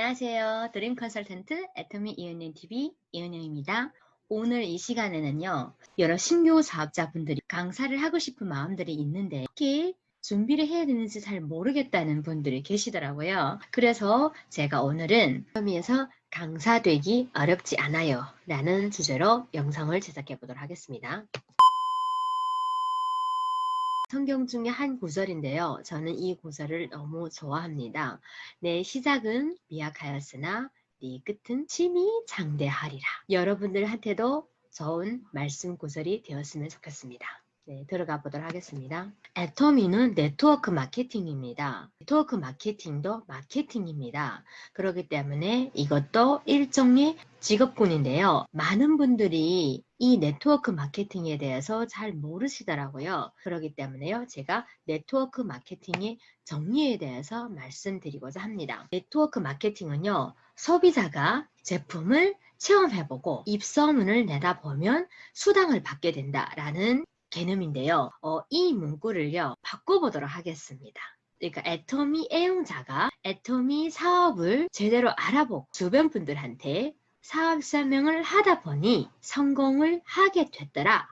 안녕하세요. 드림 컨설턴트 애터미 이은영 TV 이은영입니다. 오늘 이 시간에는요, 여러 신규 사업자분들이 강사를 하고 싶은 마음들이 있는데, 어떻게 준비를 해야 되는지 잘 모르겠다는 분들이 계시더라고요. 그래서 제가 오늘은 애터미에서 강사 되기 어렵지 않아요. 라는 주제로 영상을 제작해 보도록 하겠습니다. 성경 중에 한 구절인데요. 저는 이 구절을 너무 좋아합니다. 내 시작은 미약하였으나 네 끝은 심히 장대하리라. 여러분들한테도 좋은 말씀 구절이 되었으면 좋겠습니다. 네, 들어가 보도록 하겠습니다. 애터미는 네트워크 마케팅입니다. 네트워크 마케팅도 마케팅입니다. 그렇기 때문에 이것도 일종의 직업군인데요. 많은 분들이 이 네트워크 마케팅에 대해서 잘 모르시더라고요. 그렇기 때문에요. 제가 네트워크 마케팅의 정리에 대해서 말씀드리고자 합니다. 네트워크 마케팅은요. 소비자가 제품을 체험해보고 입소문을 내다보면 수당을 받게 된다라는 개념인데요. 어, 이 문구를요. 바꿔보도록 하겠습니다. 그러니까 애터미 애용자가 애터미 사업을 제대로 알아보고 주변 분들한테 사업 설명을 하다 보니 성공을 하게 됐더라.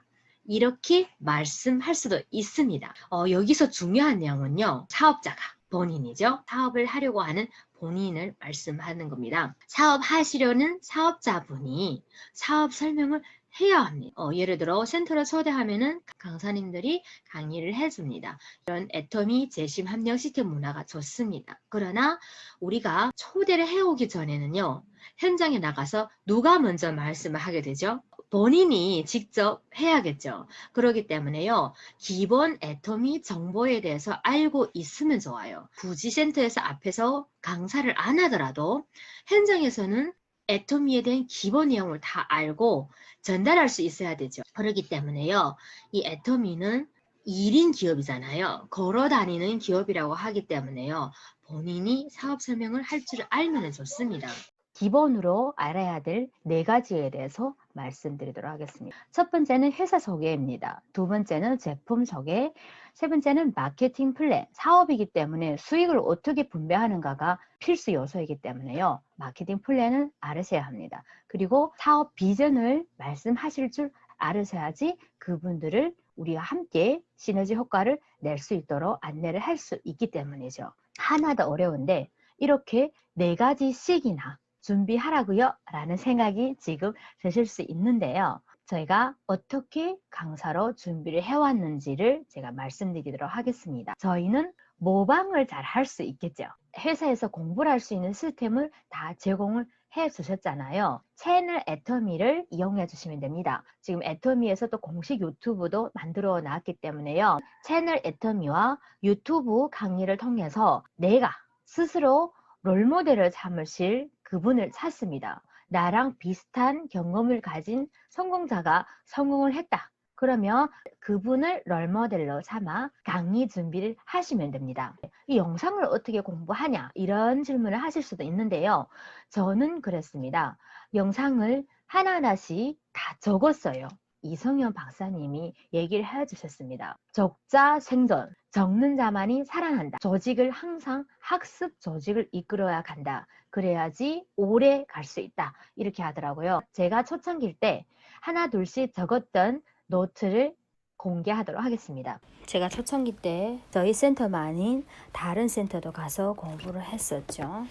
이렇게 말씀할 수도 있습니다. 어, 여기서 중요한 내용은요. 사업자가 본인이죠. 사업을 하려고 하는 본인을 말씀하는 겁니다. 사업하시려는 사업자분이 사업 설명을 해야 합니다. 어, 예를 들어 센터를 초대하면은 강사님들이 강의를 해줍니다. 이런 애터미 재심 합력 시스템 문화가 좋습니다. 그러나 우리가 초대를 해오기 전에는요. 현장에 나가서 누가 먼저 말씀을 하게 되죠? 본인이 직접 해야겠죠. 그렇기 때문에요. 기본 애터미 정보에 대해서 알고 있으면 좋아요. 굳이 센터에서 앞에서 강사를 안 하더라도 현장에서는 애터미에 대한 기본 내용을 다 알고 전달할 수 있어야 되죠. 그렇기 때문에요. 이 애터미는 1인 기업이잖아요. 걸어 다니는 기업이라고 하기 때문에요. 본인이 사업 설명을 할 줄 알면 좋습니다. 기본으로 알아야 될 네 가지에 대해서 말씀드리도록 하겠습니다. 첫 번째는 회사 소개입니다. 두 번째는 제품 소개, 세 번째는 마케팅 플랜. 사업이기 때문에 수익을 어떻게 분배하는가가 필수 요소이기 때문에요. 마케팅 플랜은 알으셔야 합니다. 그리고 사업 비전을 말씀하실 줄 알으셔야지 그분들을 우리가 함께 시너지 효과를 낼 수 있도록 안내를 할 수 있기 때문이죠. 하나도 어려운데 이렇게 네 가지씩이나 준비하라고요 라는 생각이 지금 드실 수 있는데요. 저희가 어떻게 강사로 준비를 해왔는지를 제가 말씀드리도록 하겠습니다. 저희는 모방을 잘 할 수 있겠죠. 회사에서 공부를 할 수 있는 시스템을 다 제공을 해 주셨잖아요. 채널 애터미를 이용해 주시면 됩니다. 지금 애터미에서 또 공식 유튜브도 만들어 놨기 때문에요. 채널 애터미와 유튜브 강의를 통해서 내가 스스로 롤모델을 삼으실 그분을 찾습니다. 나랑 비슷한 경험을 가진 성공자가 성공을 했다. 그러면 그분을 롤모델로 삼아 강의 준비를 하시면 됩니다. 이 영상을 어떻게 공부하냐 이런 질문을 하실 수도 있는데요. 저는 그랬습니다. 영상을 하나하나씩 다 적었어요. 이성현 박사님이 얘기를 해주셨습니다. 적자 생존, 적는 자만이 살아난다. 조직을 항상 학습 조직을 이끌어야 간다. 그래야지 오래 갈 수 있다. 이렇게 하더라고요. 제가 초창기일 때 하나 둘씩 적었던 노트를 공개하도록 하겠습니다. 제가 초창기 때 저희 센터만 아닌 다른 센터도 가서 공부를 했었죠.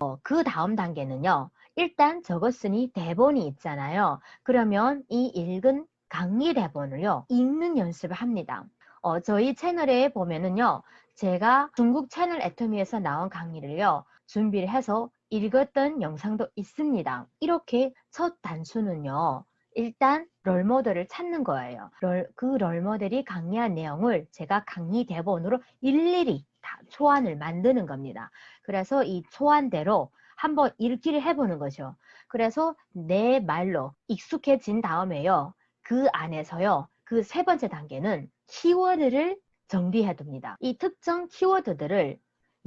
어, 그 다음 단계는요. 일단 적었으니 대본이 있잖아요. 그러면 이 읽은 강의 대본을요. 읽는 연습을 합니다. 어, 저희 채널에 보면은요. 제가 중국 채널 애터미에서 나온 강의를요. 준비를 해서 읽었던 영상도 있습니다. 이렇게 첫 단수는요. 일단 롤모델을 찾는 거예요. 롤, 그 롤모델이 강의한 내용을 제가 강의 대본으로 일일이 다 초안을 만드는 겁니다. 그래서 이 초안대로 한번 읽기를 해보는 거죠. 그래서 내 말로 익숙해진 다음에요. 그 안에서요. 그 세 번째 단계는 키워드를 정리해 둡니다. 이 특정 키워드들을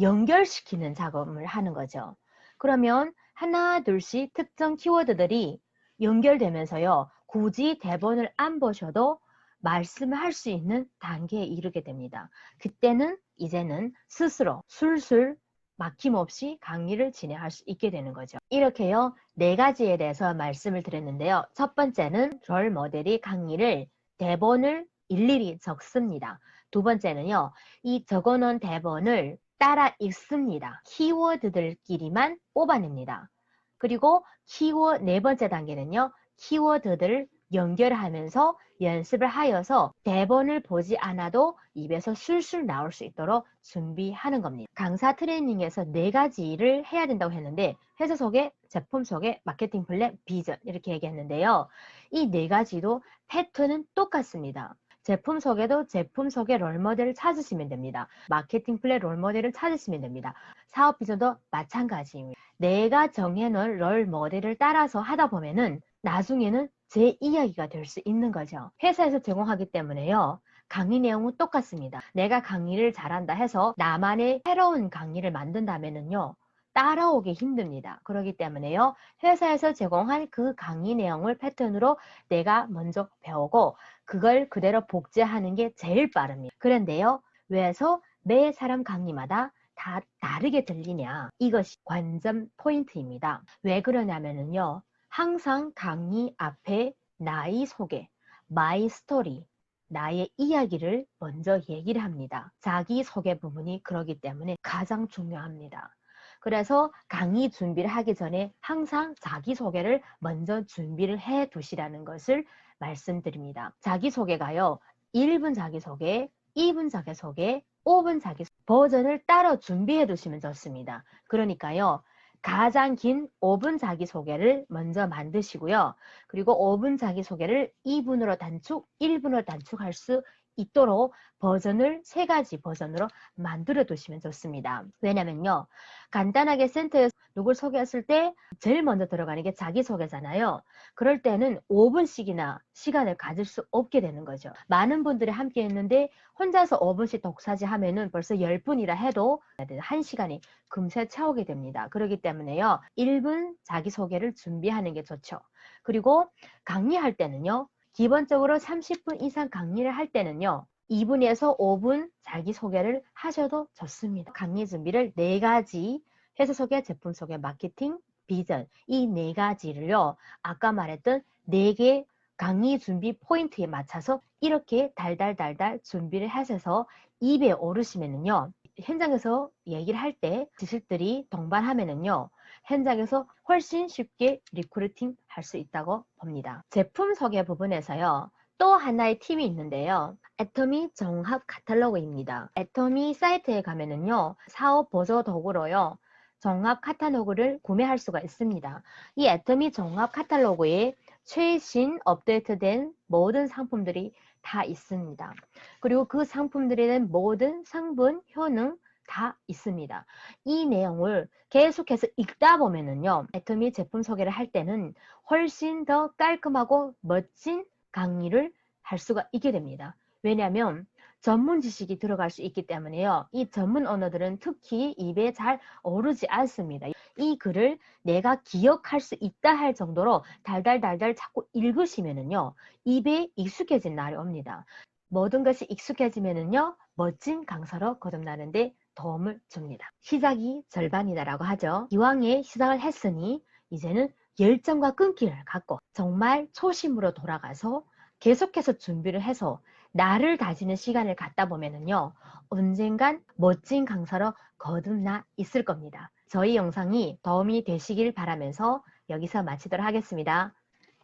연결시키는 작업을 하는 거죠. 그러면 하나 둘씩 특정 키워드들이 연결되면서요. 굳이 대본을 안 보셔도 말씀을 할 수 있는 단계에 이르게 됩니다. 그때는 이제는 스스로 술술 막힘없이 강의를 진행할 수 있게 되는 거죠. 이렇게요, 네 가지에 대해서 말씀을 드렸는데요. 첫 번째는 롤 모델이 강의를 대본을 일일이 적습니다. 두 번째는요, 이 적어놓은 대본을 따라 읽습니다. 키워드들끼리만 뽑아냅니다. 그리고 키워 네 번째 단계는요, 키워드들을 연결하면서 연습을 하여서 대본을 보지 않아도 입에서 술술 나올 수 있도록 준비하는 겁니다. 강사 트레이닝에서 네 가지를 해야 된다고 했는데 회사 소개, 제품 소개, 마케팅 플랜, 비전 이렇게 얘기했는데요. 이 네 가지도 패턴은 똑같습니다. 제품 소개도 제품 소개 롤모델을 찾으시면 됩니다. 마케팅 플랜 롤모델을 찾으시면 됩니다. 사업 비전도 마찬가지입니다. 내가 정해놓은 롤모델을 따라서 하다 보면은 나중에는 제 이야기가 될 수 있는 거죠. 회사에서 제공하기 때문에요. 강의 내용은 똑같습니다. 내가 강의를 잘한다 해서 나만의 새로운 강의를 만든다면은요. 따라오기 힘듭니다. 그렇기 때문에요. 회사에서 제공한 그 강의 내용을 패턴으로 내가 먼저 배우고 그걸 그대로 복제하는 게 제일 빠릅니다. 그런데요. 왜서 매 사람 강의마다 다 다르게 들리냐? 이것이 관전 포인트입니다. 왜 그러냐면은요. 항상 강의 앞에 나의 소개, 마이 스토리, 나의 이야기를 먼저 얘기를 합니다. 자기 소개 부분이 그러기 때문에 가장 중요합니다. 그래서 강의 준비를 하기 전에 항상 자기소개를 먼저 준비를 해 두시라는 것을 말씀드립니다. 자기소개가요. 1분 자기소개, 2분 자기소개, 5분 자기 버전을 따로 준비해 두시면 좋습니다. 그러니까요. 가장 긴 5분 자기소개를 먼저 만드시고요. 그리고 5분 자기소개를 2분으로 단축, 1분으로 단축할 수 있도록 버전을 세 가지 버전으로 만들어 두시면 좋습니다. 왜냐면요. 간단하게 센터에서 누굴 소개했을 때 제일 먼저 들어가는 게 자기소개잖아요. 그럴 때는 5분씩이나 시간을 가질 수 없게 되는 거죠. 많은 분들이 함께 했는데 혼자서 5분씩 독사지 하면은 벌써 10분이라 해도 1시간이 금세 채우게 됩니다. 그렇기 때문에요. 1분 자기소개를 준비하는 게 좋죠. 그리고 강의할 때는요. 기본적으로 30분 이상 강의를 할 때는요. 2분에서 5분 자기소개를 하셔도 좋습니다. 강의 준비를 4가지 회사 소개, 제품 소개, 마케팅, 비전 이 네 가지를요. 아까 말했던 4개 강의 준비 포인트에 맞춰서 이렇게 달달달달 준비를 하셔서 입에 오르시면은요. 현장에서 얘기를 할 때 지식들이 동반하면은요. 현장에서 훨씬 쉽게 리크루팅 할 수 있다고 봅니다. 제품 소개 부분에서요. 또 하나의 팁이 있는데요. 애터미 정합 카탈로그입니다. 애터미 사이트에 가면은요. 사업 보조 도구로요. 정합 카탈로그를 구매할 수가 있습니다. 이 애터미 정합 카탈로그에 최신 업데이트된 모든 상품들이 다 있습니다. 그리고 그 상품들에는 모든 성분, 효능 다 있습니다. 이 내용을 계속해서 읽다 보면은요, 애터미 제품 소개를 할 때는 훨씬 더 깔끔하고 멋진 강의를 할 수가 있게 됩니다. 왜냐하면 전문 지식이 들어갈 수 있기 때문에요. 이 전문 언어들은 특히 입에 잘 오르지 않습니다. 이 글을 내가 기억할 수 있다 할 정도로 달달달달 자꾸 읽으시면은요. 입에 익숙해진 날이 옵니다. 모든 것이 익숙해지면은요. 멋진 강사로 거듭나는데 도움을 줍니다. 시작이 절반이다라고 하죠. 이왕에 시작을 했으니 이제는 열정과 끈기를 갖고 정말 초심으로 돌아가서 계속해서 준비를 해서 나를 다지는 시간을 갖다 보면은요, 언젠간 멋진 강사로 거듭나 있을 겁니다. 저희 영상이 도움이 되시길 바라면서 여기서 마치도록 하겠습니다.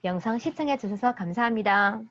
영상 시청해 주셔서 감사합니다.